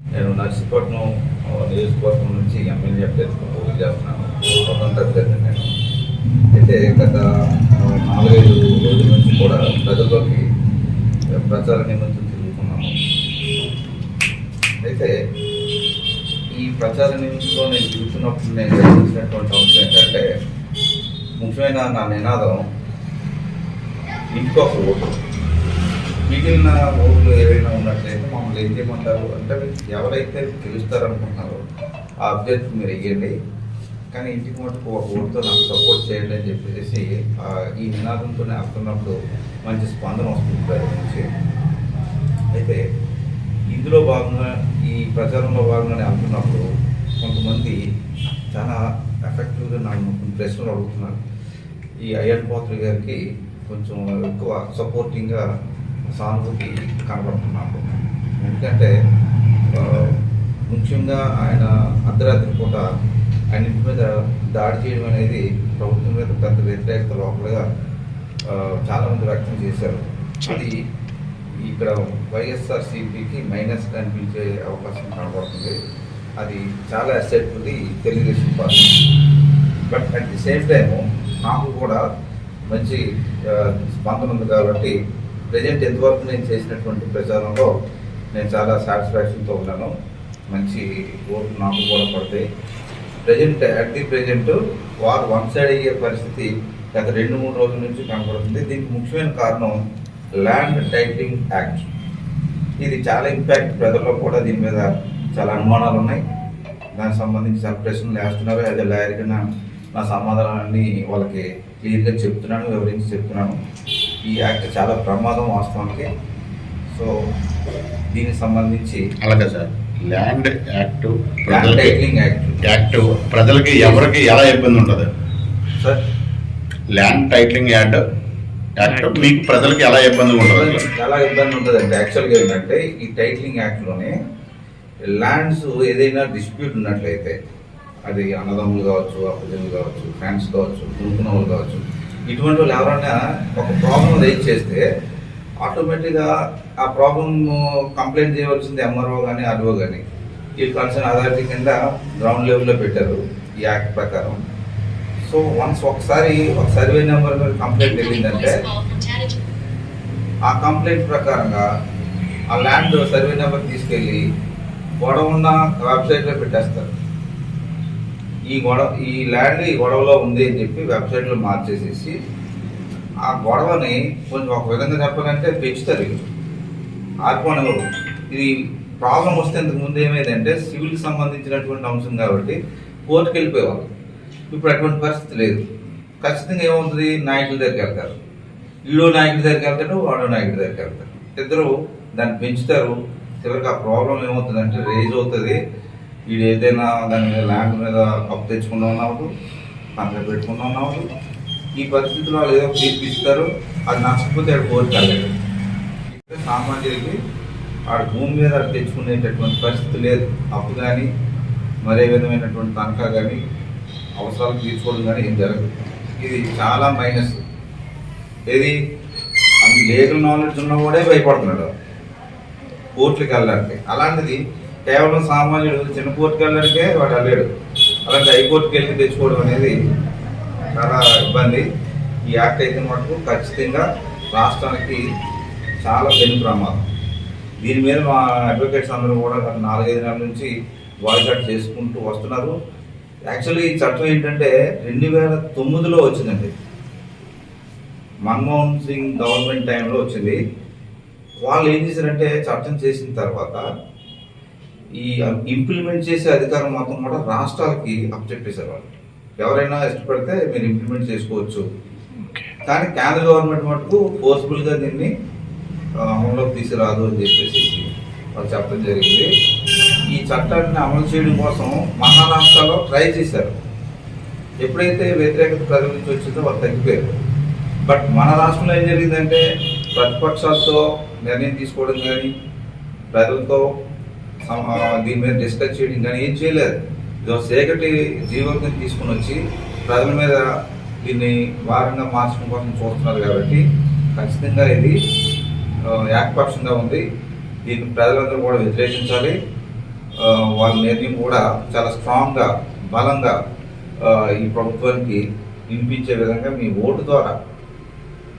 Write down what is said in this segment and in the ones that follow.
నేను నర్సీపట్నం నియోజకవర్గం నుంచి ఎమ్మెల్యే అభ్యర్థిగా పోటీ చేస్తున్నాను. స్వతంత్ర అభ్యర్థి నేను. అయితే గత నాలుగైదు రోజుల నుంచి కూడా ప్రజల్లోకి ప్రచార నిమిత్తం తిరుగుతున్నాము అయితే ఈ ప్రచార నిమిత్తంలో నేను చూస్తున్నప్పుడు నేను గ్రహించినటువంటి అంశం ఏంటంటే ముఖ్యమైన నా నినాదం ఇంటికి ఒక ఓటు. మిగిలిన ఊళ్ళు ఏవైనా ఉన్నట్లయితే మమ్మల్ని ఏం చేయమంటారు? అంటే ఎవరైతే గెలుస్తారనుకుంటున్నారో ఆ అభ్యర్థి మీరు వేయండి కానీ ఇంటికి మటుకు ఒక ఊరితో నాకు సపోర్ట్ చేయండి అని చెప్పేసి ఆ, ఈ నినాదంతో వస్తున్నప్పుడు మంచి స్పందన వస్తుంది ప్రజల నుంచి. అయితే ఇందులో భాగంగా ఈ ప్రచారంలో భాగంగానే అంటున్నప్పుడు కొంతమంది చాలా ఎఫెక్టివ్గా నన్ను కొన్ని ప్రశ్నలు అడుగుతున్నారు. ఈ అయ్యన్ పాత్ర గారికి కొంచెం ఎక్కువ సపోర్టింగ్గా సానుభూతి కనబడుతున్నాను ఎందుకంటే ముఖ్యంగా ఆయన అర్ధరాత్రి పూట ఆయన ఇంటి మీద దాడి చేయడం అనేది ప్రభుత్వం మీద పెద్ద వ్యతిరేకత లోపలగా చాలామంది వ్యక్తం చేశారు. అది ఇక్కడ వైఎస్ఆర్ సిపికి మైనస్ కనిపించే అవకాశం కనబడుతుంది. అది చాలా అసెట్ ఉంది Telugu Desam party. But at the same time నాకు కూడా మంచి స్పందన ఉంది కాబట్టి ప్రజెంట్ ఎంతవరకు నేను చేసినటువంటి ప్రచారంలో నేను చాలా సాటిస్ఫాక్షన్తో ఉన్నాను. మంచి ఓట్లు నాకు కూడా పడతాయి. ప్రజెంట్ అట్ ది ప్రజెంట్ వారు వన్ సైడ్ అయ్యే పరిస్థితి గత రెండు మూడు రోజుల నుంచి కనబడుతుంది. దీనికి ముఖ్యమైన కారణం ల్యాండ్ టైటిలింగ్ యాక్ట్ ఇది చాలా ఇంపాక్ట్ ప్రజల్లో కూడా దీని మీద చాలా అనుమానాలు ఉన్నాయి. దానికి సంబంధించి చాలా ప్రశ్నలు వేస్తున్నారు. యాజ్ లాయర్గా నా నా సమాధానాన్ని వాళ్ళకి క్లియర్గా చెప్తున్నాను వివరించి చెప్తున్నాను. ఈ యాక్ట్ చాలా ప్రమాదం వాస్తవానికి. సో దీనికి సంబంధించి అలాగే సార్ ల్యాండ్ యాక్ట్ ల్యాండ్ ప్రజలకి టైటిలింగ్ యాక్ట్. యాక్ట్ ప్రజలకి ఎవరికి ఎలా ఇబ్బంది ఉంటుంది sir. Land titling act act మీకు ప్రజలకి ఎలా ఇబ్బంది ఉంటుంది చాలా ఇబ్బంది ఉంటుందండి యాక్చువల్గా ఏంటంటే ఈ టైటిలింగ్ యాక్ట్లోనే ల్యాండ్స్ ఏదైనా డిస్ప్యూట్ ఉన్నట్లయితే అది అన్నదమ్ములు కావచ్చు అప్పజనులు కావచ్చు ఫ్రెండ్స్ కావచ్చు కొనుక్కున్న వాళ్ళు కావచ్చు ఇటువంటి వాళ్ళు ఎవరైనా ఒక ప్రాబ్లం రైజ్ చేస్తే ఆటోమేటిక్గా ఆ ప్రాబ్లం కంప్లైంట్ చేయవలసింది ఎంఆర్ఓ కానీ ఆర్ఓ కానీ ఈ కన్సర్న్ అథారిటీ కింద గ్రౌండ్ లెవెల్లో పెట్టారు ఈ యాక్ట్ ప్రకారం. సో వన్స్ ఒకసారి ఒక సర్వే నెంబర్ మీద కంప్లైంట్ వెళ్ళిందంటే ఆ కంప్లైంట్ ప్రకారంగా ఆ ల్యాండ్ సర్వే నెంబర్ తీసుకెళ్ళి గొడవ ఉన్న వెబ్సైట్లో పెట్టేస్తారు. ఈ గొడవ ఈ ల్యాండ్ ఈ గొడవలో ఉంది అని చెప్పి వెబ్సైట్లో మార్చేసేసి ఆ గొడవని కొంచెం ఒక విధంగా చెప్పాలంటే పెంచుతారు వీళ్ళు. ఆర్పోనివ్వరు ఇది ప్రాబ్లం వస్తే ఇంతకు ముందు ఏమైందంటే సివిల్కి సంబంధించినటువంటి అంశం కాబట్టి కోర్టుకి వెళ్ళిపోయేవాళ్ళు ఇప్పుడు అటువంటి పరిస్థితి లేదు. ఖచ్చితంగా ఏమవుతుంది నాయకుల దగ్గరికి వెళ్తారు. ఈడో నాయకుడి దగ్గరికి వెళ్తాడు వాడో నాయకుడి దగ్గరికి వెళ్తారు. ఇద్దరు దాన్ని పెంచుతారు. చివరికి ఆ ప్రాబ్లం ఏమవుతుందంటే రేజ్ అవుతుంది. వీడు ఏదైనా దాని మీద ల్యాండ్ మీద అప్పు తెచ్చుకుందాం అన్నప్పుడు పంట పెట్టుకుందాం అన్నప్పుడు ఈ పరిస్థితిలో వాళ్ళు ఏదో తీర్పిస్తారు అది నచ్చకపోతే ఆడు కోర్టుకి వెళ్ళాడు సామాన్యుడికి ఆడ భూమి మీద ఆడు తెచ్చుకునేటటువంటి పరిస్థితి లేదు. అప్పు కానీ మరే విధమైనటువంటి తనఖా కానీ అవసరాలు తీర్చుకోవడం కానీ ఏం జరగదు. ఇది చాలా మైనస్ ఏది? అది లీగల్ నాలెడ్జ్ ఉన్న కూడా భయపడుతున్నాడు. కోర్టులకు వెళ్ళడానికి. అలాంటిది కేవలం సామాన్యుడు చిన్న కోర్టుకు వెళ్ళడానికే వాడు వెళ్ళాడు అలాంటి హైకోర్టుకి వెళ్ళి తెచ్చుకోవడం అనేది చాలా ఇబ్బంది. ఈ యాక్ట్ అయితే మటుకు ఖచ్చితంగా రాష్ట్రానికి చాలా పెను ప్రమాదం. దీని మీద మా అడ్వకేట్స్ అందరూ కూడా నాలుగైదు నెలల నుంచి బాయ్కాట్ చేసుకుంటూ వస్తున్నారు. యాక్చువల్లీ ఈ చట్టం ఏంటంటే రెండు వేల తొమ్మిదిలో వచ్చిందండి. మన్మోహన్ సింగ్ గవర్నమెంట్ టైంలో వచ్చింది. వాళ్ళు ఏం చేశారంటే చట్టం చేసిన తర్వాత ఈ ఇంప్లిమెంట్ చేసే అధికారం మొత్తం కూడా రాష్ట్రాలకి అప్పచెప్పేశారు వాళ్ళు ఎవరైనా ఇష్టపడితే మీరు ఇంప్లిమెంట్ చేసుకోవచ్చు. కానీ కేంద్ర గవర్నమెంట్ మటుకు ఫోర్స్ఫుల్గా దీన్ని అమల్లోకి తీసుకురాదు అని చెప్పేసి వాళ్ళు చెప్పడం జరిగింది. ఈ చట్టాన్ని అమలు చేయడం కోసం మహారాష్ట్రలో ట్రై చేశారు. ఎప్పుడైతే వ్యతిరేకత ప్రజల నుంచి వచ్చిందో వాళ్ళు తగ్గిపోయారు. బట్ మన రాష్ట్రంలో ఏం జరిగిందంటే ప్రతిపక్షాలతో నిర్ణయం తీసుకోవడం కానీ ప్రజలతో దీని మీద డిస్కస్ చేయడం కానీ ఏం చేయలేదు. ఇదో సేకటి జీవోని తీసుకుని వచ్చి ప్రజల మీద దీన్ని వారంగా మార్చడం కోసం చూస్తున్నారు కాబట్టి ఖచ్చితంగా ఇది ఏకపక్షంగా ఉంది. దీన్ని ప్రజలందరూ కూడా వ్యతిరేకించాలి. వాళ్ళ నిర్ణయం కూడా చాలా స్ట్రాంగ్గా బలంగా ఈ ప్రభుత్వానికి వినిపించే విధంగా మీ ఓటు ద్వారా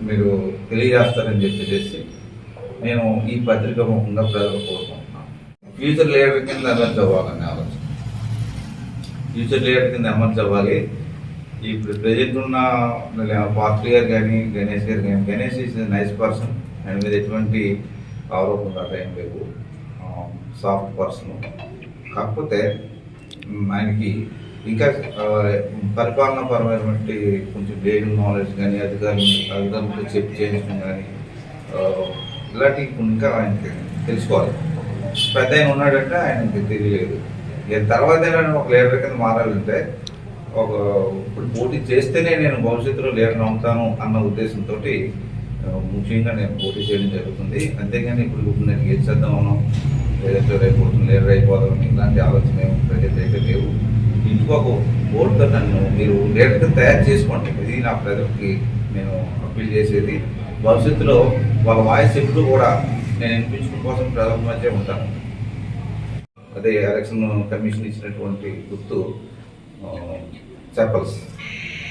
మీరు తెలియజేస్తారని చెప్పేసి నేను ఈ పత్రిక ముఖంగా ప్రజలు కోరుకుంటున్నాను. ఫ్యూచర్ లీడర్ కింద ఎమర్జ్ అవ్వాలని ఆలోచన. ఫ్యూచర్ లీడర్ కింద ఎమర్జ్ అవ్వాలి ఇప్పుడు ప్రజెంట్ ఉన్న పాత్రి గారు కానీ గణేష్ గారు కానీ Ganesh is nice person. And మీద ఎటువంటి ఆరోపణలు ఏం లేవు. Soft person. కాకపోతే ఆయనకి ఇంకా పరిపాలన పరమైనటువంటి కొంచెం లీగల్ నాలెడ్జ్ కానీ అధికారులు అధికారులతో చెక్ చేయించడం కానీ ఇలాంటివి ఇంకా ఆయనకి తెలుసుకోవాలి. పెద్ద ఆయన ఉన్నాడంటే ఆయనకి తెలియలేదు నేను తర్వాత ఏమైనా ఒక లీడర్ కింద మారాలంటే ఒక ఇప్పుడు పోటీ చేస్తేనే నేను భవిష్యత్తులో లీడర్ అవుతాను అన్న ఉద్దేశంతో ముఖ్యంగా నేను పోటీ చేయడం జరుగుతుంది. అంతేగాని ఇప్పుడు ఇప్పుడు నేను గెలిచేద్దామను లేదంటే రేపు లీడర్ అయిపోదాం ఇలాంటి ఆలోచన ఏమి అయితే లేవు. ఇంటికి ఒక నన్ను మీరు లీడర్గా తయారు చేసుకోండి. ఇది నా ప్రజలకి నేను అప్పీల్ చేసేది. భవిష్యత్తులో వాళ్ళ వాయిస్ ఎప్పుడు కూడా నేను వినిపించడం కోసం ప్రజల మధ్య ఉంటాను అదే ఎలక్షన్ కమిషన్ ఇచ్చినటువంటి గుర్తు చెప్పల్స్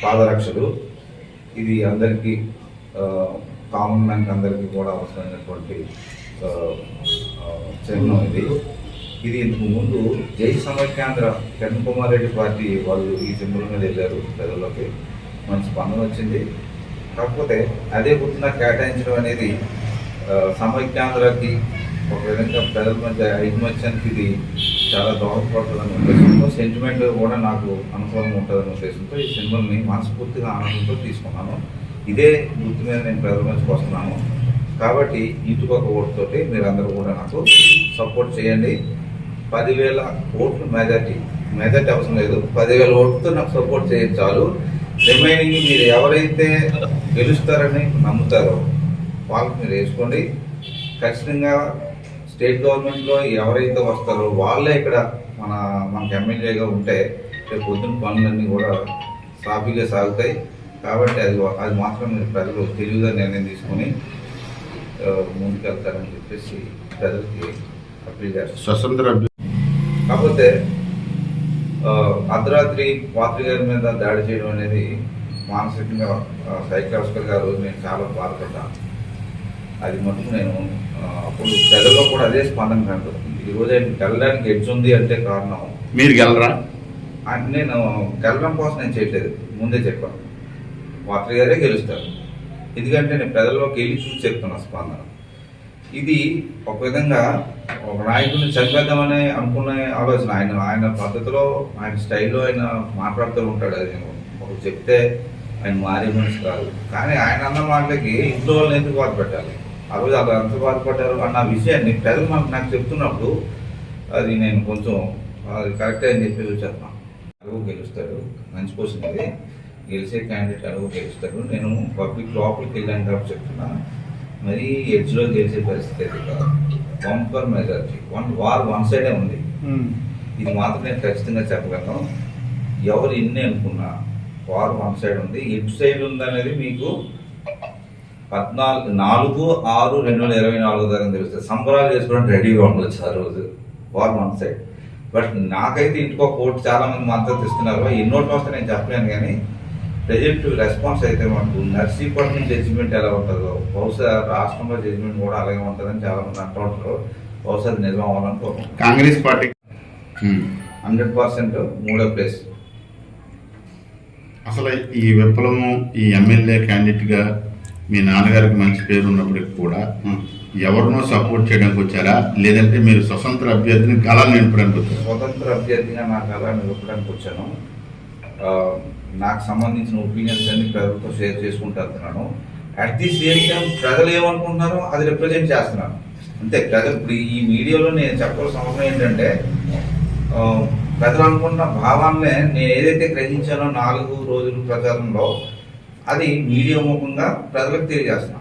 పాదరక్షలు. ఇది అందరికీ కామన్ మ్యాన్కి అందరికీ కూడా అవసరమైనటువంటి చిహ్నం ఇది. ఇది ఇంతకు ముందు జై సమైక్యాంధ్ర కిరణ్ కుమార్ రెడ్డి పార్టీ వాళ్ళు ఈ సింబల్ మీద వెళ్ళారు ప్రజల్లోకి. మంచి స్పందన వచ్చింది. కాకపోతే అదే గుర్తున కేటాయించడం అనేది సమైక్యాంధ్రకి ఒక విధంగా ప్రజల మధ్య ఐకమత్యానికి ఇది చాలా దోహదపడుతుందని ఉద్దేశంతో సెంటిమెంట్ కూడా నాకు అనుకూలంగా ఉంటుందనే ఉద్దేశంతో ఈ సినిమాని మనస్ఫూర్తిగా ఆనందంతో తీసుకున్నాను. ఇదే గుర్తు మీద నేను ప్రజల మధ్యకి వస్తున్నాను. కాబట్టి ఇటుపక్క ఒక ఓటుతోటి మీరందరూ కూడా నాకు సపోర్ట్ చేయండి. పదివేల ఓట్లు మెజార్టీ మెజార్టీ అవసరం లేదు. పదివేల ఓట్లతో నాకు సపోర్ట్ చేయండి చాలు. రిమైనింగ్ మీరు ఎవరైతే గెలుస్తారని నమ్ముతారో వాళ్ళకి మీరు వేసుకోండి. ఖచ్చితంగా స్టేట్ గవర్నమెంట్లో ఎవరైతే వస్తారో వాళ్ళే ఇక్కడ మన మనకి ఎమ్మెల్యేగా ఉంటే రేపు పొద్దున్న పనులన్నీ కూడా సాఫీగా సాగుతాయి. కాబట్టి అది అది మాత్రం మీరు ప్రజలు తెలివిగా నిర్ణయం తీసుకొని ముందుకెళ్తారని చెప్పేసి ప్రజలకి అప్పీల్ చేస్తాను స్వతంత్ర కాకపోతే అర్ధరాత్రి పాత్రి గారి మీద దాడి చేయడం అనేది మానసికంగా సైకలాజికల్గా రోజు నేను చాలా బాధపడ్డాను. అది మటుకు నేను అప్పుడు ప్రజల్లో కూడా అదే స్పందన కనపడుతుంది. ఈ రోజు ఆయన గెలడానికి ఎడ్జ్ ఉంది అంటే కారణం. మీరు గెలరా? అంటే నేను గెలడం కోసం నేను చేయట్లేదు. ముందే చెప్పాను. పాత్రి గారే గెలుస్తారు. ఎందుకంటే నేను ప్రజల్లోకి వెళ్ళి చూసి చెప్తున్నా స్పందన. ఇది ఒక విధంగా ఒక నాయకుడిని చంపేద్దామని అనుకునే ఆలోచన. ఆయన ఆయన పద్ధతిలో ఆయన స్టైల్లో ఆయన మాట్లాడుతూ ఉంటాడు. అది నేను ఒకటి చెప్తే ఆయన మారే మనిషి కాదు. కానీ ఆయన అన్న మాటలకి ఇంట్లో వాళ్ళని ఎందుకు బాధ పెట్టాలి? ఆ రోజు అలా ఎంత బాధపడ్డారు అన్న విషయాన్ని ప్రజలు మనకు నాకు చెప్తున్నప్పుడు అది నేను కొంచెం అది కరెక్టే అని చెప్పి చెప్తాను అడుగు గెలుస్తాడు మంచి క్వశ్చన్ ఇది. గెలిచే క్యాండిడేట్ అడుగు గెలుస్తాడు. నేను పబ్లిక్ లోపలికి వెళ్ళాను కాబట్టి చెప్తున్నా మరి ఎడ్జ్లో గెలిచే పరిస్థితి అయితే కాదు. One per majority one war one సైడే ఉంది. ఇది మాత్రం నేను ఖచ్చితంగా చెప్పగలను. ఎవరు ఎన్ని అనుకున్నా వార్ వన్ సైడ్ ఉంది. ఎటు సైడ్ ఉందనేది మీకు పద్నాలుగు నాలుగు ఆరు రెండు వేల ఇరవై నాలుగు దాకా తెలుస్తుంది. సంబరాలు చేసుకోవడానికి రెడీగా ఉండొచ్చు ఆ రోజు. వార్ వన్ సైడ్ బట్ నాకైతే ఇంటికి ఒక ఓటు చాలా మంది మద్దతు ఇస్తున్నారు ఎన్ని వస్తే నేను చెప్పలేను కానీ ప్రజెంట్ రెస్పాన్స్ అయితే మనకు నర్సీపట్నం జడ్జిమెంట్ ఎలా ఉంటుందో బహుశా రాష్ట్రంలో జడ్జిమెంట్ కూడా అలాగే ఉంటుందని చాలా మంది అంటూ ఉంటారు. బహుశా అది నిజం అవ్వాలని కోరుకుంటున్నాను. Congress party. హండ్రెడ్ పర్సెంట్ మూడో ప్లేస్ అసలు ఈ విప్లవం ఈ ఎమ్మెల్యే క్యాండిడేట్గా మీ నాన్నగారికి మంచి పేరు ఉన్నప్పటికి కూడా ఎవరినో సపోర్ట్ చేయడానికి వచ్చారా? లేదంటే మీరు స్వతంత్ర అభ్యర్థిని కళ నింపడానికి వచ్చారా? స్వతంత్ర అభ్యర్థిగా నాకు అలా నిలపడానికి వచ్చాను. నాకు సంబంధించిన ఒపీనియన్స్ అన్ని ప్రజలతో షేర్ చేసుకుంటూ వెళ్తున్నాను. అట్ ది సేమ్ టైం ప్రజలు ఏమనుకుంటున్నారో అది రిప్రజెంట్ చేస్తున్నాను. అంతే ప్రజలు ఇప్పుడు ఈ వీడియోలో నేను చెప్పాల్సిన అవసరం ఏంటంటే ప్రజలు అనుకున్న భావాన్నే నేను ఏదైతే గ్రహించానో నాలుగు రోజుల ప్రచారంలో అది మీడియా ముఖంగా ప్రజలకు తెలియజేస్తున్నాం